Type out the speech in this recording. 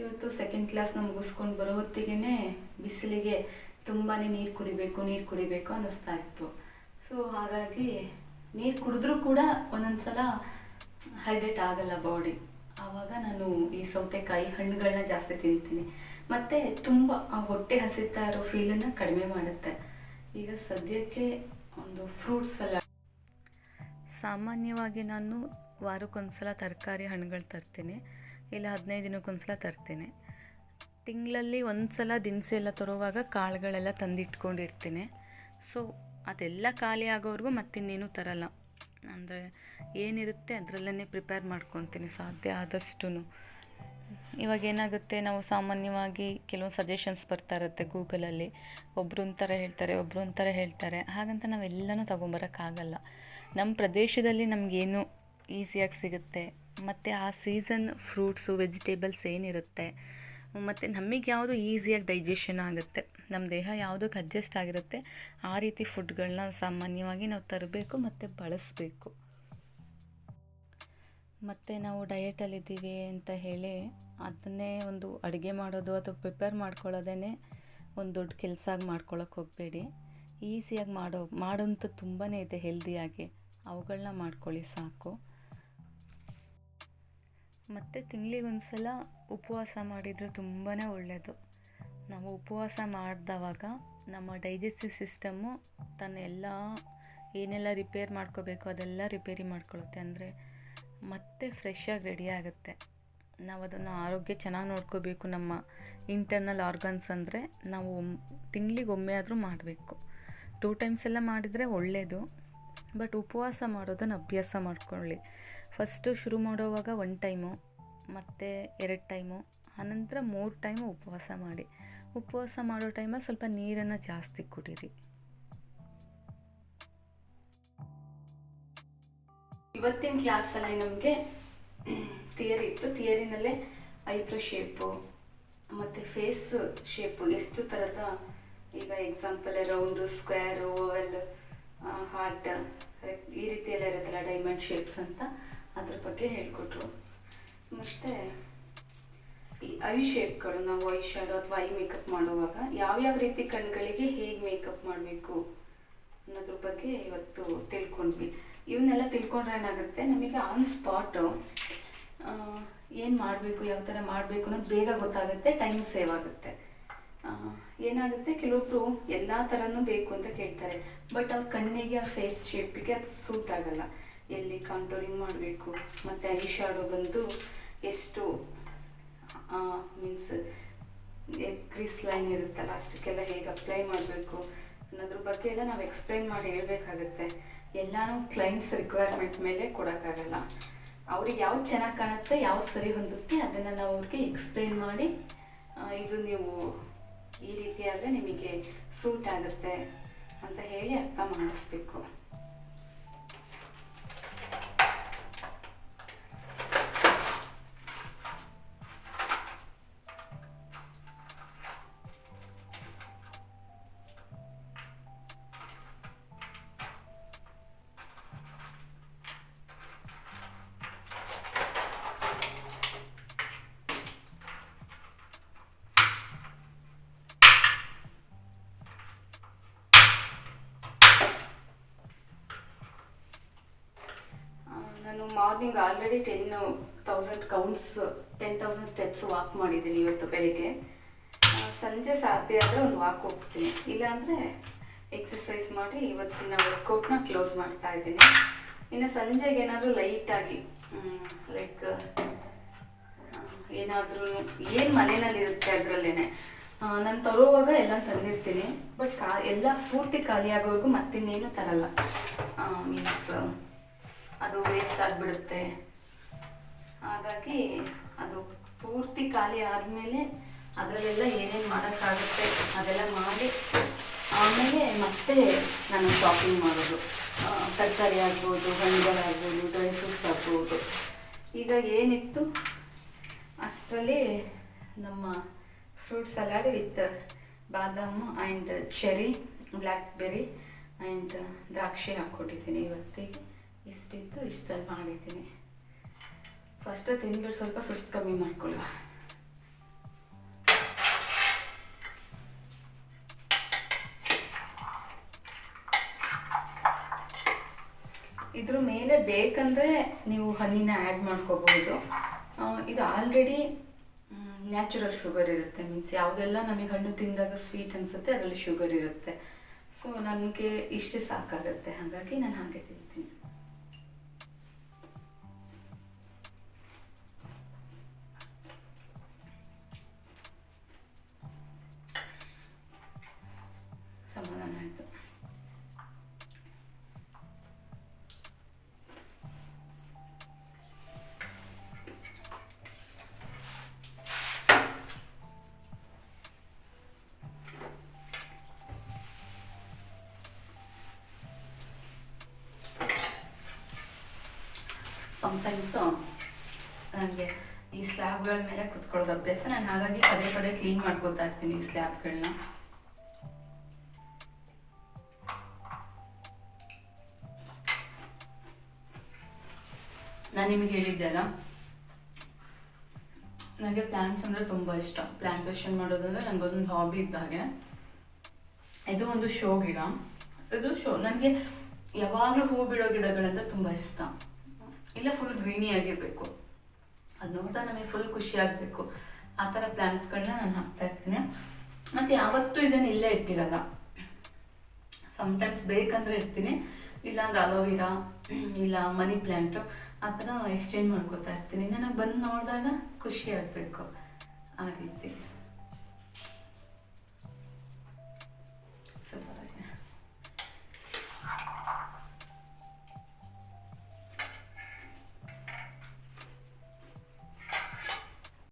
ಇವತ್ತು ಸೆಕೆಂಡ್ ಕ್ಲಾಸ್ನ ಮುಗಿಸ್ಕೊಂಡು ಬರೋ ಹೊತ್ತಿಗೆ ಬಿಸಿಲಿಗೆ ತುಂಬಾ ನೀರು ಕುಡಿಬೇಕು ನೀರು ಕುಡಿಬೇಕು ಅನ್ನಿಸ್ತಾ ಇತ್ತು. ಸೊ ಹಾಗಾಗಿ ನೀರು ಕುಡಿದ್ರೂ ಕೂಡ ಒಂದೊಂದ್ಸಲ ಹೈಡ್ರೇಟ್ ಆಗಲ್ಲ ಬಾಡಿ ಆವಾಗ ನಾನು ಈ ಸೌತೆಕಾಯಿ ಹಣ್ಣುಗಳನ್ನ ಜಾಸ್ತಿ ತಿಂತೀನಿ. ಮತ್ತು ತುಂಬ ಆ ಹೊಟ್ಟೆ ಹಸಿತಾ ಇರೋ ಫೀಲನ್ನು ಕಡಿಮೆ ಮಾಡುತ್ತೆ. ಈಗ ಸದ್ಯಕ್ಕೆ ಒಂದು ಫ್ರೂಟ್ಸ್ ಎಲ್ಲ ಸಾಮಾನ್ಯವಾಗಿ ನಾನು ವಾರಕ್ಕೊಂದ್ಸಲ ತರಕಾರಿ ಹಣ್ಣುಗಳು ತರ್ತೀನಿ. ಇಲ್ಲ, ಹದಿನೈದು ದಿನಕ್ಕೊಂದ್ಸಲ ತರ್ತೇನೆ. ತಿಂಗಳಲ್ಲಿ ಒಂದು ಸಲ ದಿನಸಿ ಎಲ್ಲ ತರುವಾಗ ಕಾಳುಗಳೆಲ್ಲ ತಂದಿಟ್ಕೊಂಡಿರ್ತೀನಿ. ಸೊ ಅದೆಲ್ಲ ಖಾಲಿ ಆಗೋವರೆಗೂ ಮತ್ತಿನ್ನೇನು ತರಲ್ಲ. ಅಂದರೆ ಏನಿರುತ್ತೆ ಅದರಲ್ಲೇ ಪ್ರಿಪೇರ್ ಮಾಡ್ಕೊತೀನಿ, ಸಾಧ್ಯ ಆದಷ್ಟು ಇವಾಗ ಏನಾಗುತ್ತೆ, ನಾವು ಸಾಮಾನ್ಯವಾಗಿ ಕೆಲವೊಂದು ಸಜೆಷನ್ಸ್ ಬರ್ತಾ ಇರುತ್ತೆ ಗೂಗಲಲ್ಲಿ. ಒಬ್ರು ಒಂಥರ ಹೇಳ್ತಾರೆ, ಒಬ್ರು ಒಂಥರ ಹೇಳ್ತಾರೆ. ಹಾಗಂತ ನಾವೆಲ್ಲನೂ ತೊಗೊಂಬರೋಕ್ಕಾಗಲ್ಲ. ನಮ್ಮ ಪ್ರದೇಶದಲ್ಲಿ ನಮಗೇನು ಈಸಿಯಾಗಿ ಸಿಗುತ್ತೆ ಮತ್ತು ಆ ಸೀಸನ್ ಫ್ರೂಟ್ಸು, ವೆಜಿಟೇಬಲ್ಸ್ ಏನಿರುತ್ತೆ, ಮತ್ತು ನಮಗೆ ಯಾವುದು ಈಸಿಯಾಗಿ ಡೈಜೆಷನ್ ಆಗುತ್ತೆ, ನಮ್ಮ ದೇಹ ಯಾವುದಕ್ಕೆ ಅಡ್ಜಸ್ಟ್ ಆಗಿರುತ್ತೆ, ಆ ರೀತಿ ಫುಡ್ಗಳನ್ನ ಸಾಮಾನ್ಯವಾಗಿ ನಾವು ತರಬೇಕು ಮತ್ತು ಬಳಸಬೇಕು. ಮತ್ತು ನಾವು ಡಯಟಲ್ಲಿದ್ದೀವಿ ಅಂತ ಹೇಳಿ ಅದನ್ನೇ ಒಂದು ಅಡುಗೆ ಮಾಡೋದು ಅಥವಾ ಪ್ರಿಪೇರ್ ಮಾಡ್ಕೊಳ್ಳೋದೇ ಒಂದು ದೊಡ್ಡ ಕೆಲಸ ಆಗಿ ಹೋಗಬೇಡಿ. ಈಸಿಯಾಗಿ ಮಾಡೋ ಮಾಡೋಂಥ ತುಂಬಾ ಇದೆ ಹೆಲ್ದಿಯಾಗಿ ಅವುಗಳನ್ನ ಮಾಡ್ಕೊಳ್ಳಿ ಸಾಕು. ಮತ್ತು ತಿಂಗಳಿಗೆ ಒಂದು ಸಲ ಉಪವಾಸ ಮಾಡಿದರೆ ತುಂಬಾ ಒಳ್ಳೆಯದು ನಾವು ಉಪವಾಸ ಮಾಡಿದವಾಗ ನಮ್ಮ ಡೈಜೆಸ್ಟಿವ್ ಸಿಸ್ಟಮ್ಮು ತನ್ನ ಎಲ್ಲ ಏನೆಲ್ಲ ರಿಪೇರ್ ಮಾಡ್ಕೋಬೇಕು ಅದೆಲ್ಲ ರಿಪೇರಿ ಮಾಡ್ಕೊಳ್ಳುತ್ತೆ ಅಂದರೆ ಮತ್ತೆ ಫ್ರೆಶ್ಶಾಗಿ ರೆಡಿ ಆಗುತ್ತೆ. ನಾವು ಅದನ್ನು ಆರೋಗ್ಯ ಚೆನ್ನಾಗಿ ನೋಡ್ಕೋಬೇಕು ನಮ್ಮ ಇಂಟರ್ನಲ್ ಆರ್ಗನ್ಸ್ ಅಂದರೆ ನಾವು ತಿಂಗಳಿಗೆ ಒಮ್ಮೆ ಆದರೂ ಮಾಡಬೇಕು. ಟೂ ಟೈಮ್ಸ್ ಎಲ್ಲ ಮಾಡಿದರೆ ಒಳ್ಳೆಯದು ಬಟ್ ಉಪವಾಸ ಮಾಡೋದನ್ನು ಅಭ್ಯಾಸ ಮಾಡ್ಕೊಳ್ಳಿ. ಫಸ್ಟು ಶುರು ಮಾಡೋವಾಗ ಒನ್ ಟೈಮು, ಮತ್ತು ಎರಡು ಟೈಮು, ಆನಂತರ ಮೂರು ಟೈಮು ಉಪವಾಸ ಮಾಡಿ. ಉಪವಾಸ ಮಾಡೋ ಟೈಮಲ್ಲಿ ಸ್ವಲ್ಪ ನೀರನ್ನು ಜಾಸ್ತಿ ಕುಡೀರಿ. ಇವತ್ತಿನ ಕ್ಲಾಸಲ್ಲಿ ನಮಗೆ ಥಿಯರಿ ಇತ್ತು. ಥಿಯರಿನಲ್ಲೇ ಐಬ್ರೋ ಶೇಪು, ಮತ್ತು ಫೇಸ್ ಶೇಪು, ಎಷ್ಟು ಥರದ ಈಗ example round, square oval heart ಈ ರೀತಿಯೆಲ್ಲ ಇರುತ್ತಲ್ಲ, ಡೈಮಂಡ್ ಶೇಪ್ಸ್ ಅಂತ. ಅದ್ರ ಬಗ್ಗೆ ಹೇಳಿಕೊಟ್ರು. ಮತ್ತು ಈ ಐ ಶೇಪ್ಗಳು ನಾವು ಐ ಶ್ಯಾಡೋ ಅಥವಾ ಐ ಮೇಕಪ್ ಮಾಡುವಾಗ ಯಾವ್ಯಾವ ರೀತಿ ಕಣ್ಗಳಿಗೆ ಹೇಗೆ ಮೇಕಪ್ ಮಾಡಬೇಕು ಅನ್ನೋದ್ರ ಬಗ್ಗೆ ಇವತ್ತು ತಿಳ್ಕೊಂಡ್ವಿ. ಇವನ್ನೆಲ್ಲ ತಿಳ್ಕೊಂಡ್ರೆ ಏನಾಗುತ್ತೆ? ನಮಗೆ ಆನ್ ಸ್ಪಾಟು ಏನು ಮಾಡಬೇಕು, ಯಾವ ಥರ ಮಾಡಬೇಕು ಅನ್ನೋದು ಬೇಗ ಗೊತ್ತಾಗುತ್ತೆ ಟೈಮ್ ಸೇವ್ ಆಗುತ್ತೆ. ಏನಾಗುತ್ತೆ? ಕೆಲವೊಬ್ರು ಎಲ್ಲ ಥರನೂ ಬೇಕು ಅಂತ ಕೇಳ್ತಾರೆ. ಬಟ್ ಅವ್ರ ಕಣ್ಣಿಗೆ, ಆ ಫೇಸ್ ಶೇಪಿಗೆ ಅದು ಸೂಟ್ ಆಗಲ್ಲ. ಎಲ್ಲಿ ಕಾಂಟೋರಿಂಗ್ ಮಾಡಬೇಕು? ಮತ್ತು ಐ ಶ್ಯಾಡೋ ಬಂದು ಎಷ್ಟು ಮೀನ್ಸ್ ಕ್ರೀಸ್ ಲೈನ್ ಇರುತ್ತಲ್ಲ, ಅಷ್ಟಕ್ಕೆಲ್ಲ ಹೇಗೆ ಅಪ್ಲೈ ಮಾಡಬೇಕು? ಅನ್ನೋದ್ರ ಬಗ್ಗೆ ಎಲ್ಲ ನಾವು ಎಕ್ಸ್ಪ್ಲೈನ್ ಮಾಡಿ ಹೇಳಬೇಕಾಗತ್ತೆ. ಎಲ್ಲನೂ ಕ್ಲೈಂಟ್ಸ್ ರಿಕ್ವೈರ್ಮೆಂಟ್ ಮೇಲೆ ಕೊಡೋಕ್ಕಾಗಲ್ಲ. ಅವ್ರಿಗೆ ಯಾವ್ದು ಚೆನ್ನಾಗಿ ಕಾಣುತ್ತೆ, ಯಾವ್ದು ಸರಿ ಹೊಂದುತ್ತೆ, ಅದನ್ನು ನಾವು ಅವ್ರಿಗೆ ಎಕ್ಸ್ಪ್ಲೈನ್ ಮಾಡಿ ಇದು ನೀವು ಈ ರೀತಿ ನಿಮಗೆ ಸೂಟ್ ಆಗುತ್ತೆ ಅಂತ ಹೇಳಿ ಅರ್ಥ ಮಾಡಿಸ್ಬೇಕು. Morning already ten thousand counts ten thousand steps walk ಮಾಡಿದ್ದೀನಿ ಇವತ್ತು ಬೆಳಿಗ್ಗೆ. ಸಂಜೆ ಸಾಧ್ಯ ಆದರೆ ಒಂದು ವಾಕ್ ಹೋಗ್ತೀನಿ. ಇಲ್ಲಾಂದರೆ ಎಕ್ಸಸೈಸ್ ಮಾಡಿ ಇವತ್ತಿನ ವರ್ಕೌಟ್ನ ಕ್ಲೋಸ್ ಮಾಡ್ತಾ ಇದ್ದೀನಿ. ಇನ್ನು ಸಂಜೆಗೆ ಏನಾದರೂ ಲೈಟಾಗಿ ಲೈಕ್ ಏನಾದರೂ ಏನು ಮನೆಯಲ್ಲಿರುತ್ತೆ ಅದರಲ್ಲೇ ನಾನು ತರೋವಾಗ ಎಲ್ಲ ತಂದಿರ್ತೀನಿ ಬಟ್ ಕಾ, ಎಲ್ಲ ಪೂರ್ತಿ ಖಾಲಿ ಆಗೋವರೆಗೂ ಮತ್ತಿನ್ನೇನು ತರಲ್ಲ. ಮೀನ್ಸ್ ಅದು ವೇಸ್ಟ್ ಆಗಿಬಿಡುತ್ತೆ. ಹಾಗಾಗಿ ಅದು ಪೂರ್ತಿ ಖಾಲಿ ಆದಮೇಲೆ ಅದರಲ್ಲೆಲ್ಲ ಏನೇನು ಮಾಡೋಕ್ಕಾಗುತ್ತೆ ಅದೆಲ್ಲ ಮಾಡಿ, ಆಮೇಲೆ ಮತ್ತೆ ನಾನು ಶಾಪಿಂಗ್ ಮಾಡೋದು. ತರಕಾರಿ ಆಗ್ಬೋದು ಹಣ್ಣುಗಳಾಗ್ಬೋದು ಡ್ರೈ ಫ್ರೂಟ್ಸ್ ಆಗ್ಬೋದು. ಈಗ ಏನಿತ್ತು? ಅಷ್ಟರಲ್ಲಿ ನಮ್ಮ ಫ್ರೂಟ್ ಸಲಾಡ್ ವಿತ್ ಬಾದಾಮು ಆ್ಯಂಡ್ ಚೆರಿ ಬ್ಲ್ಯಾಕ್ಬೆರಿ ಆ್ಯಂಡ್ ದ್ರಾಕ್ಷಿ ಹಾಕ್ಕೊಟ್ಟಿದ್ದೀನಿ ಇವತ್ತಿಗೆ. ಇಷ್ಟಿತ್ತು, ಇಷ್ಟಲ್ಲಿ ಮಾಡಿದ್ದೀನಿ. ಫಸ್ಟು ತಿಂದ್ಬಿಟ್ಟು ಸ್ವಲ್ಪ ಸುಸ್ತು ಕಮ್ಮಿ ಮಾಡ್ಕೊಳ್ಳುವ. ಇದ್ರ ಮೇಲೆ ಬೇಕಂದರೆ ನೀವು ಹನಿನ ಆ್ಯಡ್ ಮಾಡ್ಕೋಬಹುದು. ಇದು ಆಲ್ರೆಡಿ ನ್ಯಾಚುರಲ್ ಶುಗರ್ ಇರುತ್ತೆ. ಮೀನ್ಸ್ ಯಾವುದೆಲ್ಲ ನಮಗೆ ಹಣ್ಣು ತಿಂದಾಗ ಸ್ವೀಟ್ ಅನಿಸುತ್ತೆ, ಅದರಲ್ಲಿ ಶುಗರ್ ಇರುತ್ತೆ. ಸೊ ನನಗೆ ಇಷ್ಟೇ ಸಾಕಾಗುತ್ತೆ. ಹಾಗಾಗಿ ನಾನು ಹಾಗೆ ತಿಂತೀನಿ. ಸಮಟೈಮ್ಸ್ ನನಗೆ ಈ ಸ್ಲ್ಯಾಬ್ಗಳ ಮೇಲೆ ಕುತ್ಕೊಳ್ಳೋದು ಅಭ್ಯಾಸ. ನಾನು ಹಾಗಾಗಿ ಪದೇ ಪದೇ ಕ್ಲೀನ್ ಮಾಡ್ಕೊತಾ ಇರ್ತೀನಿ ಈ ಸ್ಲ್ಯಾಬ್ಗಳನ್ನ ನಾನು ನಿಮಗೆ ಹೇಳಿದ್ದೆ ಅಲ್ಲ? ನನಗೆ ಪ್ಲ್ಯಾಂಟ್ಸ್ ಅಂದರೆ ತುಂಬ ಇಷ್ಟ. ಪ್ಲ್ಯಾಂಟೇಷನ್ ಮಾಡೋದಂದ್ರೆ ಒಂದು ಹಾಬಿ ಇದ್ದಾಗೆ ಇದು ಒಂದು ಶೋ ಗಿಡ. ಇದು ಶೋ ನನಗೆ ಯಾವಾಗಲೂ ಹೂ ಬಿಡೋ ಗಿಡಗಳಂದ್ರೆ ತುಂಬ ಇಷ್ಟ. ಇಲ್ಲ ಫುಲ್ ಗ್ರೀನಿ ಆಗಿರಬೇಕು. ಅದು ನೋಡ್ತಾ ನಮಗೆ ಫುಲ್ ಖುಷಿ ಆಗಬೇಕು. ಆ ಥರ ಪ್ಲ್ಯಾಂಟ್ಸ್ಗಳನ್ನ ನಾನು ಹಾಕ್ತಾ ಇರ್ತೀನಿ. ಮತ್ತು ಯಾವತ್ತೂ ಇದನ್ನು ಇಲ್ಲೇ ಇಟ್ಟಿರಲ್ಲ. ಸಮ್ಟೈಮ್ಸ್ ಬೇಕಂದ್ರೆ ಇರ್ತೀನಿ ಇಲ್ಲಾಂದ್ರೆ ಅಲೋವಿರಾ ಇಲ್ಲ ಮನಿ ಪ್ಲ್ಯಾಂಟು ಆ ಥರ ಎಕ್ಸ್ಚೇಂಜ್ ಮಾಡ್ಕೋತಾ ಇರ್ತೀನಿ. ನನಗೆ ಬಂದು ನೋಡಿದಾಗ ಖುಷಿ ಆಗಬೇಕು. ಆ ರೀತಿ.